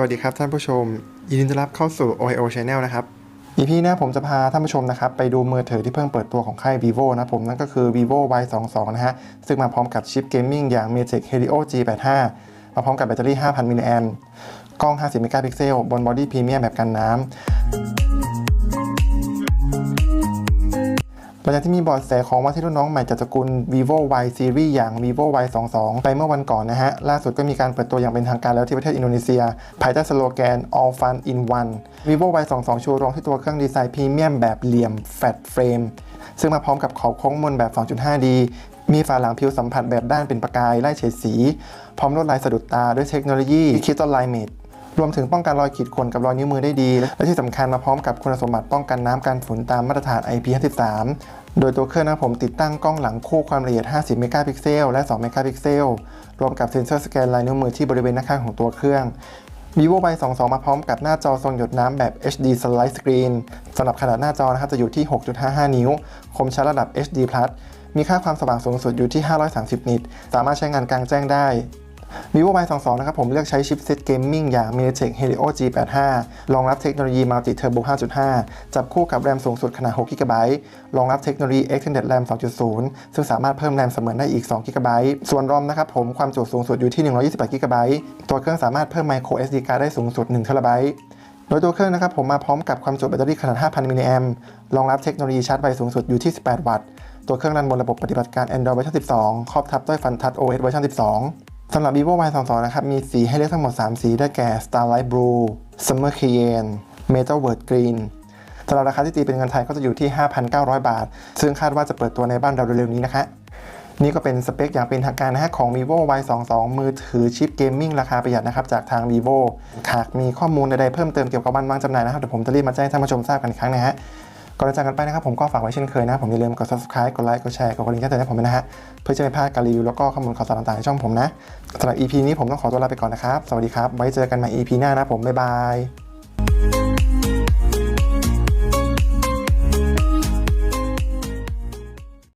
วัสดีครับท่านผู้ชม ยินดีต้อนรับเข้าสู่ OIO Channel นะครับ EP หน้าผมจะพาท่านผู้ชมนะครับ ไปดูมือถือที่เพิ่งเปิดตัวของค่าย vivo นะผมนั่นก็คือ vivo y22 นะฮะ ซึ่งมาพร้อมกับชิปเกมมิ่งอย่าง MediaTek Helio G85 มาพร้อมกับแบตเตอรี่ 5,000 มิลลิแอมป์กล้อง 50 เมกะพิกเซล บนบอดี้พรีเมียมแบบกันน้ำ หลังจากที่มีบอดแสของว่าที่รุ่นน้องใหม่จากตระกูล vivo y series อย่าง vivo y 2 2ไปเมื่อวันก่อนนะฮะ ล่าสุดก็มีการเปิดตัวอย่างเป็นทางการแล้วที่ประเทศอินโดนีเซีย ภายใต้สโลแกน all fun in one vivo y 2 2ชูโรงที่ตัวเครื่องดีไซน์พรีเมียมแบบเหลี่ยม flat frame ซึ่งมาพร้อมกับขอบโค้งมนแบบ 2.5D มีฝาหลังผิวสัมผัสแบบด้านเป็นประกายไล่เฉดสี พร้อมลวดลายสะดุดตาด้วยเทคโนโลยี Crystal Line Mate รวมถึงป้องกันรอยขีดข่วนกับรอยนิ้วมือได้ดี และที่สำคัญมาพร้อมกับคุณสมบัติป้องกันน้ำกันฝุ่นตามมาตรฐาน IP53 โดยตัวเครื่องนะผมติดตั้งกล้องหลังคู่ความละเอียด 50 เมกะพิกเซลและ 2 เมกะพิกเซล รวมกับเซ็นเซอร์สแกนลายนิ้วมือที่บริเวณหน้าข้างของตัวเครื่อง vivo y 2 2มาพร้อมกับหน้าจอทรงหยดน้ำแบบ HD Slide Screen สำหรับขนาดหน้าจอนะครับจะอยู่ที่ 6.55 นิ้ว คมชัดระดับ HD+ มีค่าความสว่างสูงสุดอยู่ที่ 530 นิต สามารถใช้งานกลางแจ้งได้ vivo y 2 2นะครับผมเลือกใช้ชิปเซ็ตเกมมิ่งอย่าง MediaTek Helio G85 รองรับเทคโนโลยี Multi Turbo 5.5 จับคู่กับแรมสูงสุดขนาด 6 GB รองรับเทคโนโลยี Extended RAM 2.0 ซึ่งสามารถเพิ่มแรมเสมือนได้อีก 2 GB ส่วนรอมนะครับผมความจุสูงสุดอยู่ที่ 128 GB ตัวเครื่องสามารถเพิ่ม Micro SD card ได้สูงสุด 1 TB โดยตัวเครื่องนะครับผมมาพร้อมกับความจุแบตเตอรี่ขนาด 5,000 มิลลิแอมป์รองรับเทคโนโลยีชาร์จไวสูงสุดอยู่ที่ 18 วัตต์ ตัวเครื่องรันบนระบบปฏิบัติการ Android เวอร์ชัน12 ครอบทับด้วย FunTouch OS เวอร์ชัน12 สำหรับ vivo y 2 2 นะครับ มีสีให้เลือกทั้งหมด 3 สีได้แก่ Starlight Blue Summer Cayenne Metal Word Green สำหรับราคาที่ตีเป็นเงินไทยก็จะอยู่ที่ 5,900 บาท ซึ่งคาดว่าจะเปิดตัวในบ้านเราเร็วๆนี้นะคะนี่ก็เป็นสเปคอย่างเป็นทางการนะฮะของ vivo y 2 2 มือถือชิปเกมมิ่งราคาประหยัดนะครับ จากทาง vivo หากมีข้อมูลใดๆเพิ่มเติมเกี่ยวกับวันวางจำหน่ายนะครับเดี๋ยวผมจะรีบมาแจ้งให้ท่านผู้ชมทราบกันอีกครั้งนะฮะ ก่อนจะจากกันไปนะครับผมก็ฝากไว้เช่นเคยนะผมอย่าลืมกด subscribe กดไลค์กดแชร์กดกระดิ่งแจ้งเตือนให้ผมด้วยนะฮะเพื่อจะไม่พลาดการรีวิวแล้วก็ข้อมูลข่าวสารต่างๆในช่องผมนะสำหรับ EP นี้ผมต้องขอตัวลาไปก่อนนะครับสวัสดีครับไว้เจอกันใหม่ EP หน้านะผมบ๊ายบาย